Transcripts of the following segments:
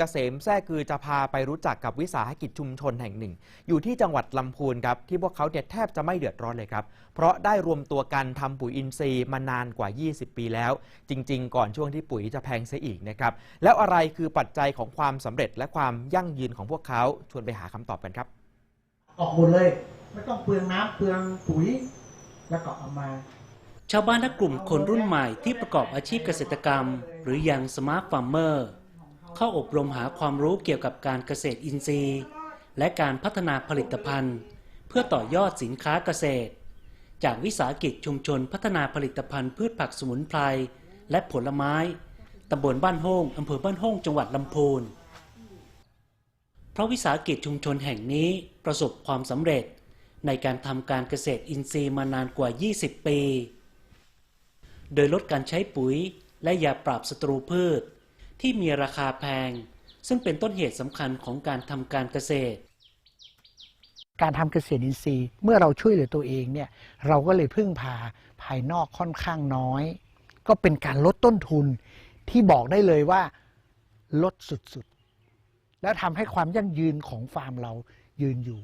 เกษมแท้คือจะพาไปรู้จักกับวิสาหกิจชุมชนแห่งหนึ่ง อยู่ที่จังหวัดลำพูนครับที่พวกเขาเนี่ยแทบจะไม่เดือดร้อนเลยครับ เพราะได้รวมตัวกันทำปุ๋ยอินทรีย์มานานกว่า 20 ปีแล้ว จริง ๆ ก่อนช่วงที่ปุ๋ยจะแพงเสียอีกนะครับแล้วอะไรคือปัจจัยของความสำเร็จและความยั่งยืนของพวกเขาชวนไปหาคำตอบกันครับ ออกหมดเลย ไม่ต้องเปลืองน้ำเปลืองปุ๋ยแล้วก็เอามาชาวบ้านและกลุ่มคนรุ่นใหม่ที่ประกอบอาชีพเกษตรกรรม หรือยังสมาร์ทฟาร์มเมอร์ เข้าอบรมหาความรู้เกี่ยวกับการเกษตรอินทรีย์ และการพัฒนาผลิตภัณฑ์ เพื่อต่อยอดสินค้าเกษตร จากวิสาหกิจชุมชนพัฒนาผลิตภัณฑ์พืชผักสมุนไพรและผลไม้ตำบลบ้านโฮงอำเภอบ้านโฮงจังหวัดลำพูนเพราะวิสาหกิจชุมชนแห่งนี้ประสบความสำเร็จในการทำการเกษตรอินทรีย์มานานกว่า 20 ปี โดยลดการใช้ปุ๋ยและยาปราบศัตรูพืช ที่มีราคาแพง ซึ่งเป็นต้นเหตุสำคัญของการทำการเกษตร การทำเกษตรอินทรีย์ เมื่อเราช่วยเหลือตัวเองเนี่ยเราก็เลยพึ่งพาภายนอกค่อนข้างน้อย ก็เป็นการลดต้นทุนที่บอกได้เลยว่าลดสุดๆ แล้วทำให้ความยั่งยืนของฟาร์มเรายืนอยู่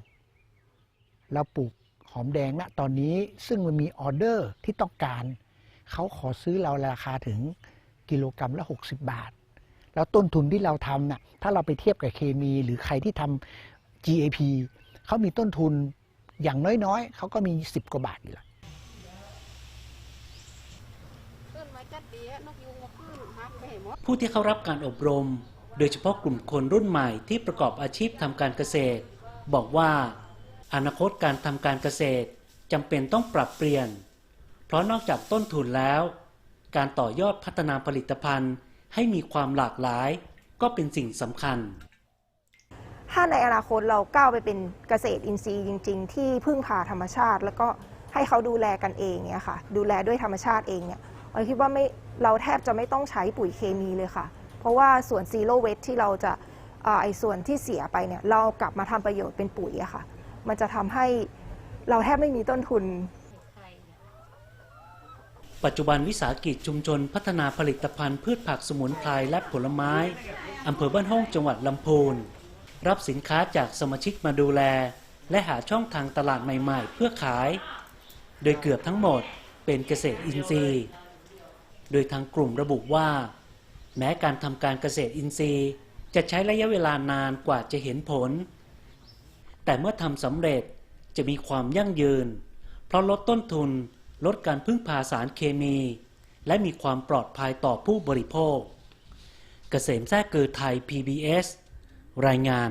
เราปลูกหอมแดงณตอนนี้ซึ่งมันมีออเดอร์ที่ต้องการ เขาขอซื้อเราราคาถึงกิโลกรรัมละ 60 บาท แล้วต้นทุนที่เราทำน่ะถ้าเราไปเทียบกับเคมี หรือใครที่ทำ GAP เขามีต้นทุนอย่างน้อยๆ เขาก็มี 10 กว่าบาทอยู่ละนกยูงมาขึ้นฮักไปเห็นหมดผู้ที่เข้ารับการอบรม โดยเฉพาะกลุ่มคนรุ่นใหม่ที่ประกอบอาชีพทำการเกษตร บอกว่า อนาคตการทำการเกษตรจำเป็นต้องปรับเปลี่ยน เพราะนอกจากต้นทุนแล้ว การต่อยอดพัฒนาผลิตภัณฑ์ ให้มีความหลากหลาย ก็เป็นสิ่งสำคัญ ถ้าในอนาคตเราก้าวไปเป็นเกษตรอินทรีย์จริง ๆ ที่พึ่งพาธรรมชาติ แล้วก็ให้เขาดูแลกันเองเนี่ยค่ะ ดูแลด้วยธรรมชาติเองเนี่ยเราคิดว่าไม่เราแทบจะไม่ต้องใช้ปุ๋ยเคมีเลยค่ะ เพราะว่าส่วนซีโร่เวทที่เราจะอ่อไอ้ส่วนที่เสียไปเนี่ยเรากลับมาทำประโยชน์เป็นปุ๋ยอะค่ะ มันจะทำให้เราแทบไม่มีต้นทุน ปัจจุบันวิสาหกิจชุมชนพัฒนาผลิตภัณฑ์พืชผักสมุนไพรและผลไม้อำเภอบ้านห้องจังหวัดลำพูนรับสินค้าจากสมาชิกมาดูแล และหาช่องทางตลาดใหม่ ๆ เพื่อขาย โดยเกือบทั้งหมดเป็นเกษตรอินทรีย์ โดยทางกลุ่มระบุว่า แม้การทำการเกษตรอินทรีย์ จะใช้ระยะเวลานานกว่าจะเห็นผล แต่เมื่อทำสำเร็จจะมีความยั่งยืน เพราะลดต้นทุน ลดการพึ่งพาสารเคมี และมีความปลอดภัยต่อผู้บริโภค เกษมแท้เกิดไทย PBS รายงาน